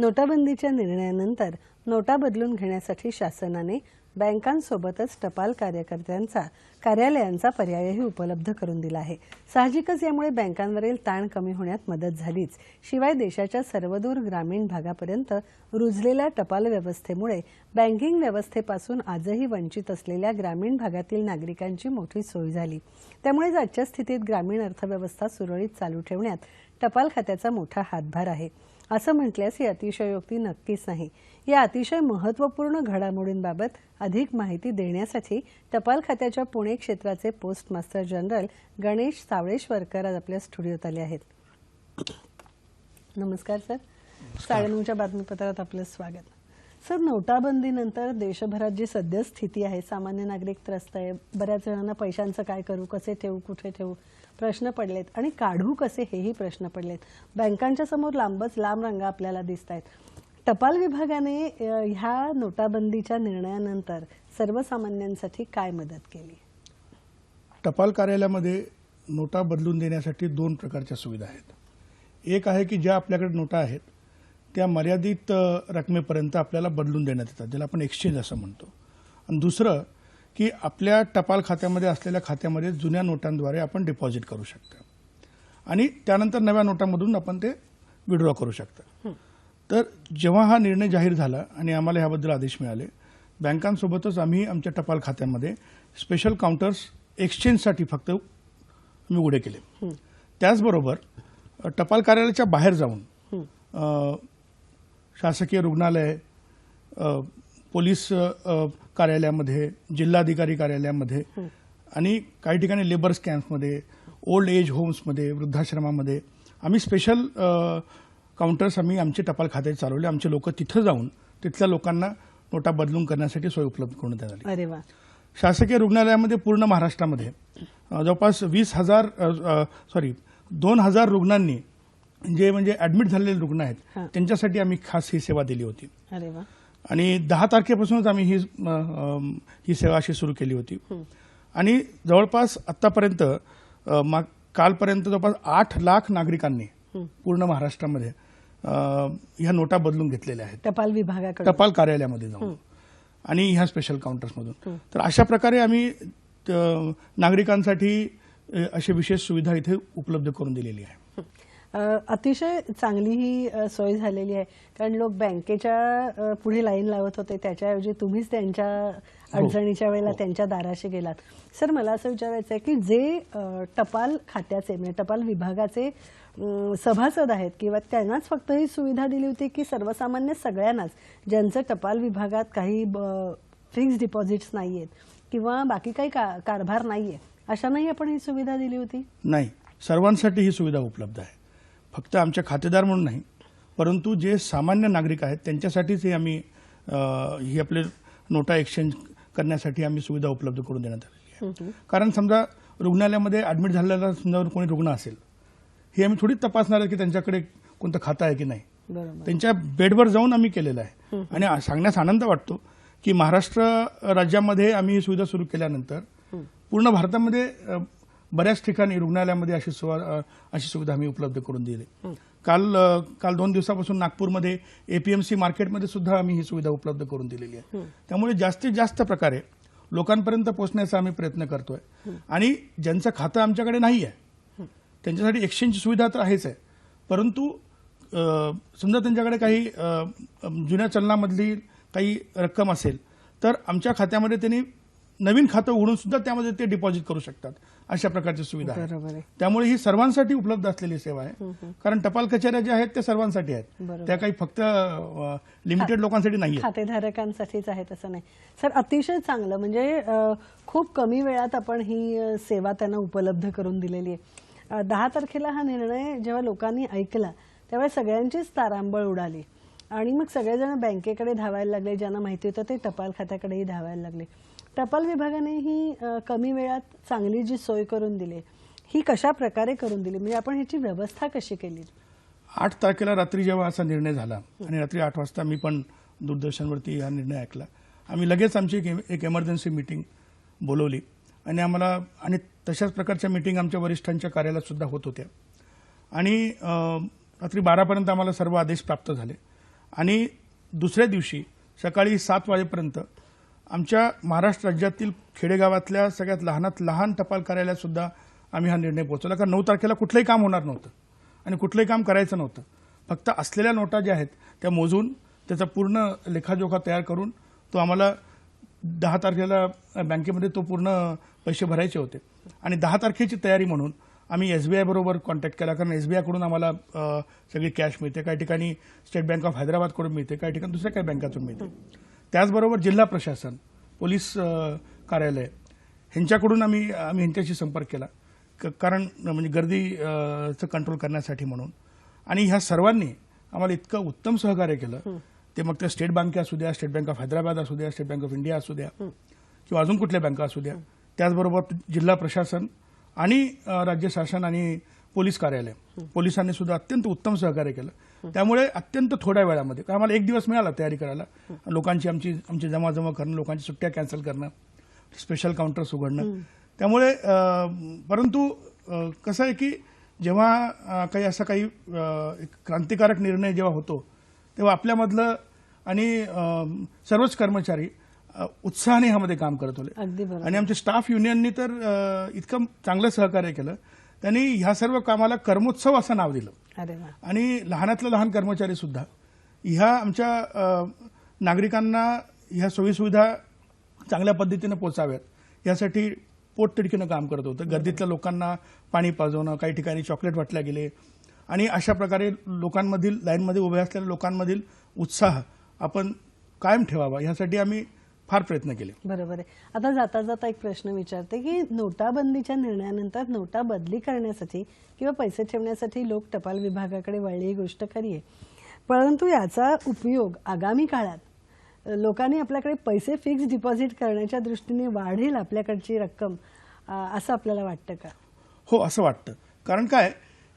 नोटाबंदीच्या निर्णयानंतर नोटा बदलून घेण्यासाठी शासनाने बँकांसोबतच टपाल कार्यकर्त्यांचा कार्यालयांचा पर्यायही उपलब्ध करून दिला आहे. साहजिकच यामुळे बँकांवरील ताण कमी होण्यात मदत झालीच. शिवाय देशाच्या सर्वदूर ग्रामीण भागापर्यंत रुजलेल्या टपाल व्यवस्थेमुळे बँकिंग व्यवस्थेपासून आजही वंचित असलेल्या ग्रामीण भागातील नागरिकांची मोठी सोय झाली. त्यामुळे आजच्या स्थितीत ग्रामीण अर्थव्यवस्था सुरळीत चालू ठेवण्यात टपाल खात्याचा मोठा हातभार आहे. असं म्हटल्यास ही अतिशयोक्ती नक्कीच नाही. या अतिशय महत्त्वपूर्ण घडामोडींबाबत अधिक माहिती देण्यासाठी टपाल खात्याच्या पुणे क्षेत्राचे post master general Ganesh Savaleshwarkar आज आपल्या स्टुडिओत आले आहेत. नमस्कार सर. साडेनऊच्या बातमीपत्रात आपलं स्वागत. सर नोटाबंदीनंतर देशभरात जी सध्या स्थिती आहे सामान्य नागरिक त्रस्त आहे. बऱ्याच जणांना पैशांचं काय करू कसे ठेवू कुठे ठेवू प्रश्न पडलेत. आणि काढू कसे हेही प्रश्न पडलेत. बँकांच्या समोर लांबच लांब रांगा आपल्याला दिसत आहेत टपाल विभागाने ह्या नोटाबंदीच्या निर्णयानंतर सर्वसामान्यांसाठी काय मदत केली? टपाल कार्यालयामध्ये नोटा बदलून देण्यासाठी दोन प्रकारच्या सुविधा आहेत. एक आहे की ज्या आपल्याकडे नोटा आहेत त्या मर्यादित रकमेपर्यंत आपल्याला बदलून देण्यात येतात ज्याला आपण एक्सचेंज असं म्हणतो. आणि दुसरं की आपल्या टपाल खात्यामध्ये असलेल्या खात्यामध्ये जुन्या नोटांद्वारे आपण डिपॉझिट करू शकता. आणि त्यानंतर नव्या नोटामधून आपण ते विड्रॉ करू शकता. तर जेव्हा हा निर्णय जाहीर झाला आणि आम्हाला ह्याबद्दल आदेश मिळाले बँकांसोबतच आम्ही आमच्या टपाल खात्यामध्ये स्पेशल काउंटर्स एक्सचेंजसाठी फक्त आम्ही उघडे केले. त्याचबरोबर टपाल कार्यालयाच्या बाहेर जाऊन शासकीय रुग्णालय पोलीस कार्यालयामध्ये जिल्हाधिकारी कार्यालयामध्ये आणि काही ठिकाणी लेबर कॅम्प्समध्ये ओल्ड एज होम्समध्ये वृद्धाश्रमामध्ये. आम्ही स्पेशल काउंटर्स आम्ही आमचे टपाल खाते चालवले. आमचे लोक तिथं जाऊन तिथल्या लोकांना नोटा बदलून करण्यासाठी सोय उपलब्ध करून देण्यात आली. शासकीय रुग्णालयामध्ये पूर्ण महाराष्ट्रामध्ये जवळपास वीस हजार सॉरी दोन हजार रुग्णांनी जे म्हणजे ऍडमिट झालेले रुग्ण आहेत हां. त्यांच्यासाठी आम्ही खास ही सेवा दिली होती. अरे वा. आणि दहा तारखेपासूनच आम्ही ही अ, ही सेवा अशी सुरू केली होती. आणि जवळपास अ, मा- कालपर्यंत जवळपास आठ लाख नागरिकांनी पूर्ण महाराष्ट्रामध्ये अ, ह्या नोटा बदलून घेतलेल्या आहेत. टपाल विभागाकडे टपाल कार्यालयामध्ये जाऊन. आणि ह्या स्पेशल काउंटर्समधून तर अशा प्रकारे आम्ही त- नागरिकांसाठी अ, अशी विशेष सुविधा इथे उपलब्ध करून दिलेली आहे. अतिशय चांगली ही सोय झालेली आहे. कारण लोक बँकेच्या पुढे लाईन लावत होते. त्याच्याऐवजी तुम्हीच त्यांच्या अडचणीच्या वेळेला त्यांच्या दाराशी गेलात. सर मला असं विचारायचं आहे की जे टपाल खात्याचे म्हणजे टपाल विभागाचे सभासद आहेत किंवा त्यांनाच फक्त ही सुविधा दिली होती की सर्वसामान्य सगळ्यांनाच? ज्यांचं टपाल विभागात काही फिक्स डिपॉझिट्स नाही आहेत किंवा बाकी काही का कारभार नाही आहे अशांनाही आपण ही सुविधा दिली होती? नाही. सर्वांसाठी ही सुविधा उपलब्ध आहे. फक्त आमच्या खातेदार म्हणून नाही परंतु जे सामान्य नागरिक आहेत त्यांच्यासाठीच ही आम्ही ही आपले नोटा एक्सचेंज करण्यासाठी आम्ही सुविधा उपलब्ध करून देण्यात आलेली आहे. कारण समजा रुग्णालयामध्ये ऍडमिट झालेला समजा कोणी रुग्ण असेल हे आम्ही थोडीच तपासणार आहे की त्यांच्याकडे कोणतं खातं आहे की नाही. त्यांच्या बेडवर जाऊन आम्ही केलेलं आहे. आणि सांगण्यास आनंद वाटतो की महाराष्ट्र राज्यामध्ये आम्ही ही सुविधा सुरू केल्यानंतर पूर्ण भारतामध्ये बऱ्याच ठिकाणी रुग्णालयामध्ये अशी सुवा- अशी सुविधा आम्ही उपलब्ध करून दिली. काल काल दोन दिवसापासून नागपूरमध्ये एपीएमसी मार्केटमध्ये सुद्धा आम्ही ही सुविधा उपलब्ध करून दिलेली आहे. त्यामुळे जास्तीत जास्त प्रकारे लोकांपर्यंत पोहोचण्याचा आम्ही प्रयत्न करतोय. आणि ज्यांचं खातं आमच्याकडे नाही आहे त्यांच्यासाठी एक्सचेंज सुविधा तर आहेच आहे. परंतु समजा त्यांच्याकडे काही जुन्या चलनामधली काही रक्कम असेल तर आमच्या खात्यामध्ये त्यांनी नवीन खातं उघडून सुद्धा त्यामध्ये ते डिपॉझिट करू शकतात. अशा प्रकारची सुविधा आहे. त्यामुळे ही सर्वांसाठी उपलब्ध असलेली सेवा आहे. कारण टपाल कचेऱ्या ज्या आहेत त्या सर्वांसाठी आहेत. त्या काही फक्त लिमिटेड लोकांसाठी नाही आहेत खातेधारकांसाठीच आहे तसं नाही. सर अतिशय चांगलं. म्हणजे खूप कमी वेळात आपण ही सेवा त्यांना उपलब्ध करून दिलेली आहे. दहा तारखेला हा निर्णय जेव्हा लोकांनी ऐकला तेव्हा सगळ्यांचीच तारांबळ उडाली. आणि मग सगळेजण बँकेकडे धावायला लागले ज्यांना माहिती होतं ते टपाल खात्याकडेही धावायला लागले. टपाल विभागाने ही कमी वेळात चांगली जी सोय करून दिली ही कशा प्रकारे करून दिली? म्हणजे आपण ह्याची व्यवस्था कशी केली? आठ तारखेला रात्री जेव्हा असा निर्णय झाला आणि रात्री आठ वाजता मी पण दूरदर्शनवरती हा निर्णय ऐकला. आम्ही लगेच आमची एक एमर्जन्सी मीटिंग बोलवली. आणि आम्हाला आणि तशाच प्रकारच्या मीटिंग आमच्या वरिष्ठांच्या कार्यालयातसुद्धा होत होत्या. आणि रात्री बारापर्यंत आम्हाला सर्व आदेश प्राप्त झाले. आणि दुसऱ्या दिवशी सकाळी सात वाजेपर्यंत आमच्या महाराष्ट्र राज्यातील खेडेगावातल्या सगळ्यात लहानात लहान टपाल कार्यालयातसुद्धा आम्ही हा निर्णय पोहोचवला. कारण नऊ तारखेला कुठलंही काम होणार नव्हतं आणि कुठलंही काम करायचं नव्हतं. फक्त असलेल्या नोटा ज्या आहेत त्या मोजून त्याचा पूर्ण लेखाजोखा तयार करून तो आम्हाला दहा तारखेला बँकेमध्ये तो पूर्ण पैसे भरायचे होते. आणि दहा तारखेची तयारी म्हणून आम्ही एस बी आय बरोबर कॉन्टॅक्ट केला. कारण एस बी आयकडून आम्हाला सगळी कॅश मिळते. काही ठिकाणी स्टेट बँक ऑफ हैदराबादकडून मिळते काही ठिकाणी दुसऱ्या काही बँकातून मिळते. त्याचबरोबर जिल्हा प्रशासन पोलीस कार्यालय ह्यांच्याकडून आम्ही आम्ही ह्यांच्याशी संपर्क केला. क- कारण म्हणजे गर्दीचं कंट्रोल करण्यासाठी म्हणून. आणि ह्या सर्वांनी आम्हाला इतकं उत्तम सहकार्य केलं. ते मग ते स्टेट बँक असू द्या स्टेट बँक ऑफ हैदराबाद असू द्या स्टेट बँक ऑफ इंडिया असू द्या किंवा अजून कुठल्या बँका असू द्या. त्याचबरोबर जिल्हा प्रशासन आणि राज्य शासन आणि पोलीस कार्यालय. पोलिसांनी सुद्धा अत्यंत उत्तम सहकार्य केलं. त्यामुळे अत्यंत थोड्या वेळामध्ये कारण आम्हाला एक दिवस मिळाला तयारी करायला. लोकांची आमची आमची जमाजमा करणं लोकांची सुट्ट्या कॅन्सल करणं स्पेशल काउंटर्स उघडणं. त्यामुळे परंतु कसं आहे की जेव्हा काही असा काही क्रांतिकारक निर्णय जेव्हा होतो तेव्हा आपल्यामधलं आणि सर्वच कर्मचारी उत्साहाने ह्यामध्ये काम करत होते. आणि आमच्या स्टाफ युनियननी तर इतकं चांगलं सहकार्य केलं त्यांनी ह्या सर्व कामाला कर्मोत्सव असं नाव दिलं. आणि लहानातलं लहान कर्मचारी सुद्धा. ह्या आमच्या नागरिकांना ह्या सोयीसुविधा चांगल्या पद्धतीनं पोचाव्यात. यासाठी पोटतिडकीनं काम करत होतं. गर्दीतल्या लोकांना पाणी पाजवणं काही ठिकाणी चॉकलेट वाटल्या गेले. आणि अशा प्रकारे लोकांमधील लाईनमध्ये उभे असलेल्या लोकांमधील उत्साह आपण कायम ठेवावा. यासाठी आम्ही फार प्रयत्न केले. बरोबर आहे. आता जाता जाता एक प्रश्न विचारते की नोटाबंदीच्या निर्णयानंतर नोटा बदली करण्यासाठी किंवा पैसे ठेवण्यासाठी लोक टपाल विभागाकडे वळली ही गोष्ट खरी आहे. परंतु याचा उपयोग आगामी काळात लोकांनी आपल्याकडे पैसे फिक्स डिपॉझिट करण्याच्या दृष्टीने वाढेल आपल्याकडची रक्कम असं आपल्याला वाटतं का? हो असं वाटतं. कारण काय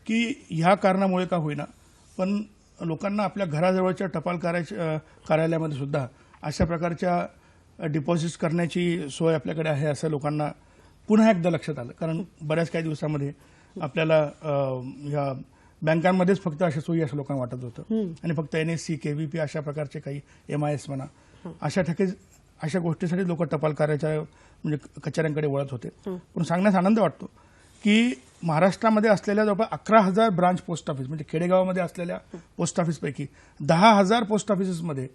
की ह्या कारणामुळे का होईना? पण लोकांना आपल्या घराजवळच्या टपाल कार्याच्या कार्यालयामध्ये सुद्धा अशा प्रकारच्या डिपॉझिट्स करण्याची सोय आपल्याकडे आहे असं लोकांना पुन्हा एकदा लक्षात आलं. कारण बऱ्याच काही दिवसामध्ये आपल्याला ह्या बँकांमध्येच फक्त अशा सोयी असं लोकांना वाटत होतं. आणि फक्त N S C K V P अशा प्रकारचे काही एम आय एस म्हणा अशा ठिकाणी अशा गोष्टीसाठी लोक टपाल कार्याच्या म्हणजे कचेऱ्यांकडे वळत होते. पण सांगण्यास आनंद वाटतो की महाराष्ट्रामध्ये असलेल्या जवळपास अकरा हजार ब्रांच पोस्ट ऑफिस म्हणजे खेडेगावामध्ये असलेल्या पोस्ट ऑफिसपैकी दहा हजार पोस्ट ऑफिसेसमध्ये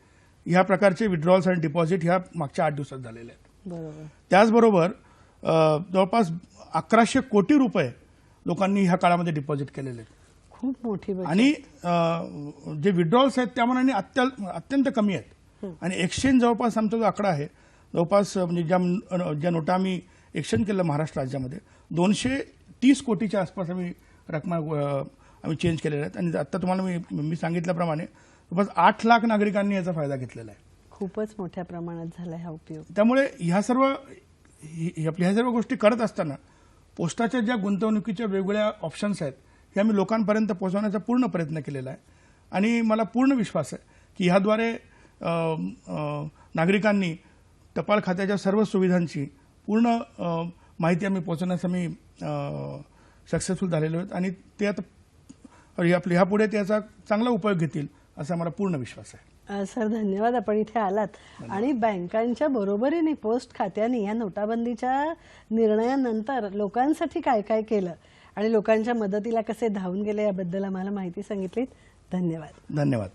ह्या प्रकारचे विड्रॉल्स आणि डिपॉझिट ह्या मागच्या आठ दिवसात झालेले आहेत. बरोबर. त्याचबरोबर जवळपास अकराशे कोटी रुपये लोकांनी ह्या काळामध्ये डिपॉझिट केलेले आहेत. खूप मोठी. आणि जे विड्रॉल्स आहेत त्या मनाने अत्यंत कमी आहेत. आणि एक्सचेंज जवळपास आमचा जो आकडा आहे जवळपास म्हणजे ज्या ज्या नोटा आम्ही एक्सचेंज केलं महाराष्ट्र राज्यामध्ये दोनशे तीस कोटीच्या आसपास आम्ही रकमा आम्ही चेंज केलेल्या आहेत. आणि आता तुम्हाला मी मी सांगितल्याप्रमाणे जवळपास आठ लाख नागरिकांनी याचा फायदा घेतलेला आहे. खूपच मोठ्या प्रमाणात झाला हा उपयोग. त्यामुळे ह्या सर्व आपल्या ह्या सर्व गोष्टी करत असताना पोस्टाच्या ज्या गुंतवणुकीच्या वेगवेगळ्या ऑप्शन्स आहेत हे आम्ही लोकांपर्यंत पोहोचवण्याचा पूर्ण प्रयत्न केलेला आहे. आणि मला पूर्ण विश्वास आहे की ह्याद्वारे नागरिकांनी टपाल खात्याच्या सर्व सुविधांची पूर्ण माहिती आम्ही पोहोचवण्यास आम्ही सक्सेसफुल झालेलो आहेत. आणि ते आता ह्या- ह्यापुढे त्याचा चांगला उपयोग घेतील. असा मला पूर्ण विश्वास आहे. सर धन्यवाद. आपण इथे आलात. आणि बँकांच्या बरोबरीने पोस्ट खात्याने या नोटाबंदीच्या निर्णयानंतर लोकांसाठी काय काय केलं आणि लोकांच्या मदतीला कसे धावून गेले याबद्दल आम्हाला माहिती सांगितलीत. धन्यवाद. धन्यवाद.